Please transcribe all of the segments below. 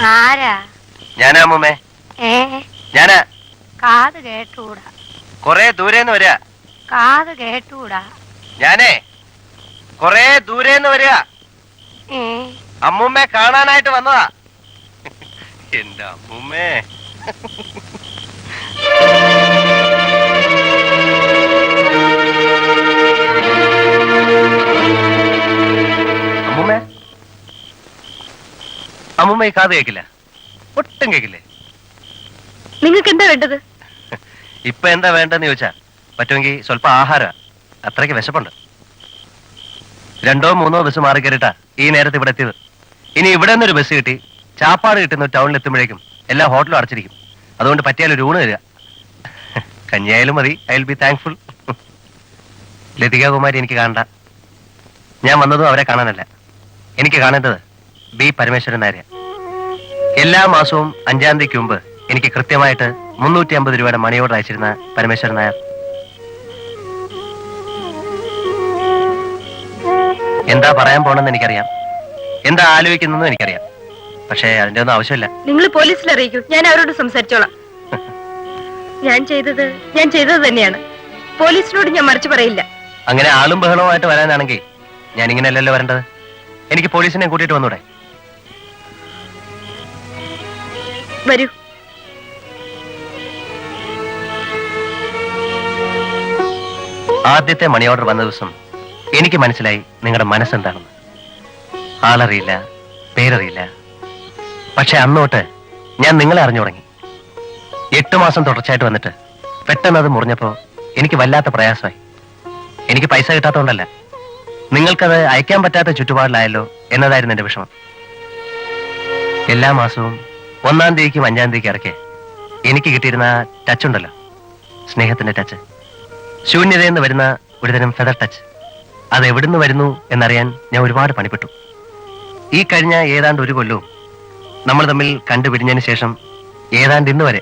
ഞാനാ അമ്മൂമ്മേ. ഏ? ഞാനാ. കാത് കേട്ടൂടാ. കൊറേ ദൂരേന്ന് വരിക കാത് കേട്ടൂടാ. ഞാനേ കൊറേ ദൂരേന്ന് വരിക ഏ? അമ്മൂമ്മയെ കാണാനായിട്ട് വന്നതാ. എന്റെ അമ്മൂമ്മേ. അമ്മൂമ്മ കാത് കേക്കില്ല. ഒട്ടും കേക്കില്ലേ? നിങ്ങൾക്ക് എന്താ വേണ്ടത്? ഇപ്പൊ എന്താ വേണ്ടെന്ന് ചോദിച്ചാ പറ്റുമെങ്കിൽ സ്വല്പ ആഹാരം. അത്രയ്ക്ക് വിശപ്പുണ്ട്. രണ്ടോ മൂന്നോ ബസ് മാറി കയറിട്ടാ ഈ നേരത്തെ ഇവിടെ എത്തിയത്. ഇനി ഇവിടെ നിന്നൊരു ബസ് കിട്ടി ചാപ്പാട് കിട്ടുന്ന ടൗണിൽ എത്തുമ്പോഴേക്കും എല്ലാ ഹോട്ടലും അടച്ചിരിക്കും. അതുകൊണ്ട് പറ്റിയാൽ ഒരു ഊണ് തരിക കഞ്ഞിയായാലും മതി I will be thankful Lathika Kumari എനിക്ക് കാണണ്ട. ഞാൻ വന്നതും അവരെ കാണാനല്ല. എനിക്ക് കാണേണ്ടത് ബി പരമേശ്വരൻ നായരെ എല്ലാ മാസവും അഞ്ചാം തീയതിക്ക് മുമ്പ് എനിക്ക് കൃത്യമായിട്ട് മുന്നൂറ്റി അമ്പത് രൂപയുടെ മണി ഓർഡർ അയച്ചിരുന്ന പരമേശ്വരൻ നായർ. എന്താ പറയാൻ പോണെന്ന് എനിക്കറിയാം. എന്താ ആലോചിക്കുന്നെന്ന് എനിക്കറിയാം. പക്ഷേ അതിന്റെ ഒന്നും ആവശ്യമില്ല. നിങ്ങൾ പോലീസിൽ അറിയിക്കൂ. ഞാൻ അവരോട് സംസാരിച്ചോളാം. ഞാൻ ചെയ്തത് ഞാൻ ചെയ്തത് തന്നെയാണ്. പോലീസിനോട് ഞാൻ മറിച്ച് പറയില്ല. അങ്ങനെ ആളും ബഹളവുമായിട്ട് വരാനാണെങ്കിൽ ഞാൻ ഇങ്ങനെയല്ലല്ലോ വരേണ്ടത്. എനിക്ക് പോലീസിനെ കൂട്ടിയിട്ട് വന്നൂടെ? വരൂ. ആദ്യത്തെ മണി ഓർഡർ വന്ന ദിവസം എനിക്ക് മനസ്സിലായി നിങ്ങളുടെ മനസ്സെന്താണെന്ന്. ആളറിയില്ല പേരറിയില്ല. പക്ഷെ അന്നോട്ട് ഞാൻ നിങ്ങളെ അറിഞ്ഞു തുടങ്ങി. എട്ട് മാസം തുടർച്ചയായിട്ട് വന്നിട്ട് പെട്ടെന്ന് അത് മുറിഞ്ഞപ്പോൾ എനിക്ക് വല്ലാത്ത പ്രയാസമായി. എനിക്ക് പൈസ കിട്ടാത്തതുകൊണ്ടല്ല നിങ്ങൾക്കത് അയക്കാൻ പറ്റാത്ത ചുറ്റുപാടിലായല്ലോ എന്നതായിരുന്നു എന്റെ വിഷമം. എല്ലാ മാസവും ഒന്നാം തീയതിക്കും അഞ്ചാം തീയതിക്കും ഇറക്കെ എനിക്ക് കിട്ടിയിരുന്ന ടച്ച് ഉണ്ടല്ലോ. സ്നേഹത്തിന്റെ ടച്ച് ശൂന്യതയെന്ന് വരുന്ന ഒരുതരം ഫെദർ ടച്ച് അത് എവിടുന്ന് വരുന്നു എന്നറിയാൻ ഞാൻ ഒരുപാട് പണിപ്പെട്ടു. ഈ കഴിഞ്ഞ ഏതാണ്ട് ഒരു കൊല്ലവും നമ്മൾ തമ്മിൽ കണ്ടുപിരിഞ്ഞതിന് ശേഷം ഏതാണ്ട് ഇന്ന് വരെ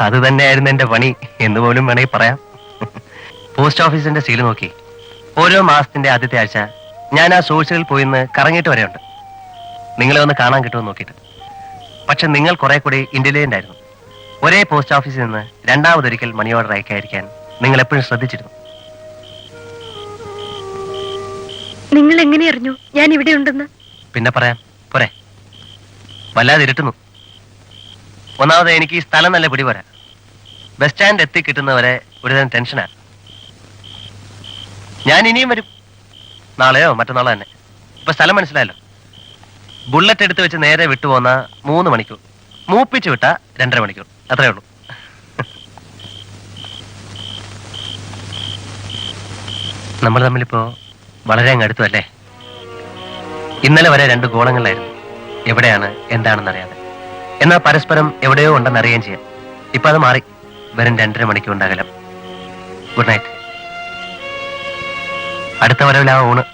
അത് തന്നെയായിരുന്നു എന്റെ പണി എന്ന് പോലും വേണമെങ്കിൽ പറയാം. പോസ്റ്റ് ഓഫീസിന്റെ സീൽ നോക്കി ഓരോ മാസത്തിന്റെ ആദ്യത്തെ ആഴ്ച ഞാൻ ആ സോഴ്സുകളിൽ പോയിന്ന് കറങ്ങിയിട്ട് വരെയുണ്ട്. നിങ്ങളെ ഒന്ന് കാണാൻ കിട്ടുമെന്ന് നോക്കിയിട്ട്. പക്ഷെ നിങ്ങൾ കുറെ കൂടി ഇന്റലിജന്റ് ആയിരുന്നു ഒരേ പോസ്റ്റ് ഓഫീസിൽ നിന്ന് രണ്ടാമതൊരിക്കൽ മണി ഓർഡർ അയക്കാതിരിക്കാൻ നിങ്ങൾ എപ്പോഴും ശ്രദ്ധിച്ചിരുന്നു. നിങ്ങൾ എങ്ങനെ അറിഞ്ഞു? ഞാൻ ഇവിടെ ഉണ്ടെന്ന്. പിന്നെ പറയാം. പോരെ. വല്ലാതെ ഇരുട്ടുന്നു. ഒന്നാമത് എനിക്ക് ഈ സ്ഥലം നല്ല പിടി പോരാ ബസ് സ്റ്റാൻഡ് എത്തി കിട്ടുന്നവരെ ഒരുതരം ടെൻഷനാ. ഞാൻ ഇനിയും വരും. നാളെയോ മറ്റന്നാളോ തന്നെ. ഇപ്പൊ സ്ഥലം മനസ്സിലായല്ലോ. ബുള്ളറ്റ് എടുത്ത് വെച്ച് നേരെ വിട്ടുപോന്ന മൂന്ന് മണിക്കൂർ. മൂപ്പിച്ച് വിട്ട രണ്ടര മണിക്കൂർ. അത്രേ ഉള്ളൂ. നമ്മൾ തമ്മിലിപ്പോ വളരെ അങ്ങ് അടുത്തു അല്ലേ? ഇന്നലെ വരെ രണ്ട് ഗോളങ്ങളിലായിരുന്നു. എവിടെയാണ് എന്താണെന്ന് അറിയാതെ. എന്നാൽ പരസ്പരം എവിടെയോ ഉണ്ടെന്ന് അറിയുകയും ചെയ്യാം. ഇപ്പൊ അത് മാറി. വെറും രണ്ടര മണിക്കൂർ ഉണ്ടാകലം. ഗുഡ് നൈറ്റ് അടുത്ത വരവിലാ ഊണ്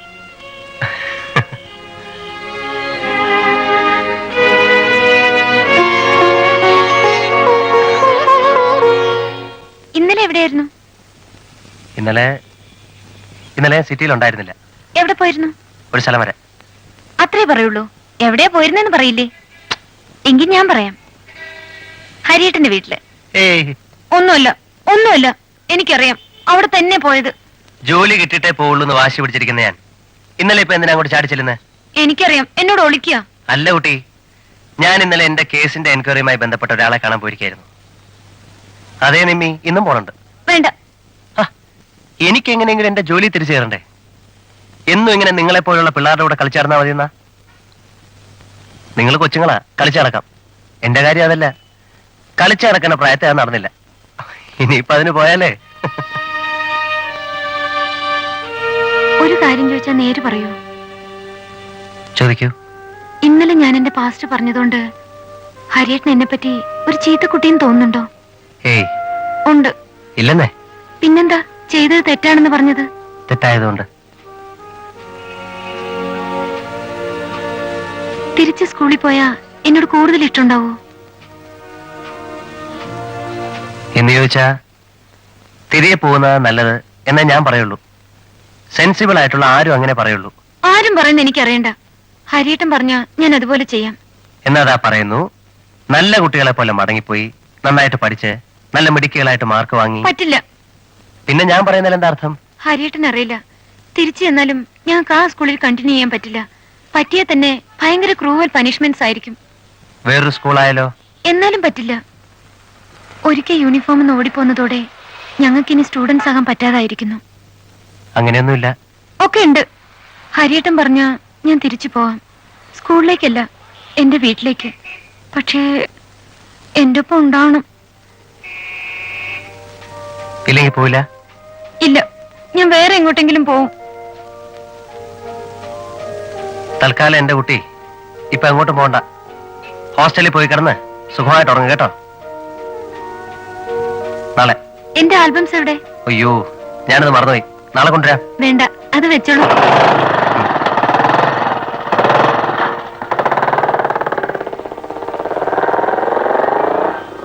എവിടെയായിരുന്നു? ഇന്നലെ ഇന്നലെ സിറ്റിയിൽ ഉണ്ടായിരുന്നില്ല എവിടെ പോയിരുന്നു? ഒരു സ്ഥലം വരെ. അത്രേ പറയുള്ളൂ. എവിടെയാ പോയിരുന്നെന്ന് പറയില്ലേ? എങ്കിൽ ഞാൻ പറയാം. ഹരിയേട്ടന്റെ വീട്ടിൽ. ഏയ്. ഒന്നുമല്ല ഒന്നുമല്ല. എനിക്കറിയാം അവിടെ തന്നെ പോയത്. ജോലി കിട്ടിയിട്ടേ പോവുള്ളൂ എന്ന് വാശി പിടിച്ചിരിക്കുന്ന ഞാൻ. ഇന്നലെ ഇപ്പൊ എന്തിനാ അങ്ങോട്ട് ചാടി ചെല്ലുന്നത് എനിക്കറിയാം എന്നോട് ഒളിക്കുക. അല്ല കുട്ടി ഞാൻ ഇന്നലെ എന്റെ കേസിന്റെ എൻക്വയറിയുമായി ബന്ധപ്പെട്ട ഒരാളെ കാണാൻ പോയിരിക്കായിരുന്നു അതേ നിമ്മി ഇന്നും പോണുണ്ട്. വേണ്ട. എനിക്ക് എങ്ങനെയെങ്കിലും എന്റെ ജോലി തിരിച്ചു കയറണ്ടേ എന്നും ഇങ്ങനെ നിങ്ങളെ പോലുള്ള പിള്ളേരുടെ കൂടെ കളിച്ചാർന്നാ മതി എന്നാ നിങ്ങൾ കൊച്ചുങ്ങളാ കളിച്ചടക്കാം എന്റെ കാര്യം അതല്ല. കളിച്ചടക്കുന്ന പ്രായത്തെ അത് നടന്നില്ല. ഇനിയിപ്പൊ അതിന് പോയാലേ? ഒരു കാര്യം ചോദിച്ചാ നേര് പറയൂ. ചോദിക്കൂ. ഇന്നലെ ഞാൻ എന്റെ പാസ്റ്റ് പറഞ്ഞതുകൊണ്ട് ഹരിയേട്ടൻ എന്നെ പറ്റി ഒരു ചീത്ത കുട്ടിയും തോന്നുന്നുണ്ടോ? ഏയ്. ഉണ്ട്. ഇല്ലെന്നേ? പിന്നെന്താ? ചെയ്തത് തെറ്റാണെന്ന് പറഞ്ഞത്? തെറ്റായതുകൊണ്ട്. തിരിച്ച് സ്കൂളിൽ പോയാ എന്നോട് കൂടുതൽ ഇഷ്ടമുണ്ടാവോ? എന്ന് ചോദിച്ചാ തിരികെ പോകുന്ന നല്ലത് എന്നേ ഞാൻ പറയുള്ളൂ. സെൻസിബിൾ ആയിട്ടുള്ള ആരും അങ്ങനെ പറയുള്ളൂ. ആരും പറയുന്ന എനിക്കറിയണ്ട. ഹരിയേട്ടൻ പറഞ്ഞ ഞാൻ അതുപോലെ ചെയ്യാം. എന്നാ പറയുന്നു? നല്ല കുട്ടികളെ പോലെ മടങ്ങിപ്പോയി നന്നായിട്ട് പഠിച്ച് നല്ല മെഡിക്കലായിട്ട് മാർക്ക് വാങ്ങി. പറ്റില്ല. പിന്നെ ഞാൻ പറയുന്നതിൽ എന്താ അർത്ഥം? ഹരിയേട്ടൻ അറിയില്ല. തിരിച്ചു ചെന്നാലും ഞങ്ങൾക്ക് ആ സ്കൂളിൽ കണ്ടിന്യൂ ചെയ്യാൻ പറ്റില്ല. പറ്റിയാൽ തന്നെ ഭയങ്കര ക്രൂവൽ പനിഷ്മെന്റ്സ് ആയിരിക്കും. വേറൊരു സ്കൂളായാലോ എന്നാലും പറ്റില്ല. ഒരിക്കൽ യൂണിഫോം ഓടിപ്പോന്നതോടെ ഞങ്ങൾക്ക് ഇനി സ്റ്റുഡൻസ് ആകാൻ പറ്റാതായിരിക്കുന്നു. അങ്ങനെയൊന്നുമില്ല. ഒക്കെ ഉണ്ട്. ഹരിയേട്ടൻ പറഞ്ഞ ഞാൻ തിരിച്ചു പോവാം. സ്കൂളിലേക്കല്ല എന്റെ വീട്ടിലേക്ക്. പക്ഷേ എന്റെ ഒപ്പം ഉണ്ടാവണം. ഇല്ലെങ്കിൽ പോയില്ല ഇല്ല. ഞാൻ വേറെ എങ്ങോട്ടെങ്കിലും പോവും. തൽക്കാലം എന്റെ കുട്ടി ഇപ്പൊ എങ്ങോട്ടും പോകണ്ട. ഹോസ്റ്റലിൽ പോയി കിടന്ന് സുഖമായിട്ട് ഉറങ്ങും കേട്ടോ. നാളെ. എന്റെ ആൽബംസ് എവിടെ? അയ്യോ ഞാനത് മറന്നുപോയി. നാളെ കൊണ്ടുവരാം. വേണ്ട അത് വെച്ചോളൂ.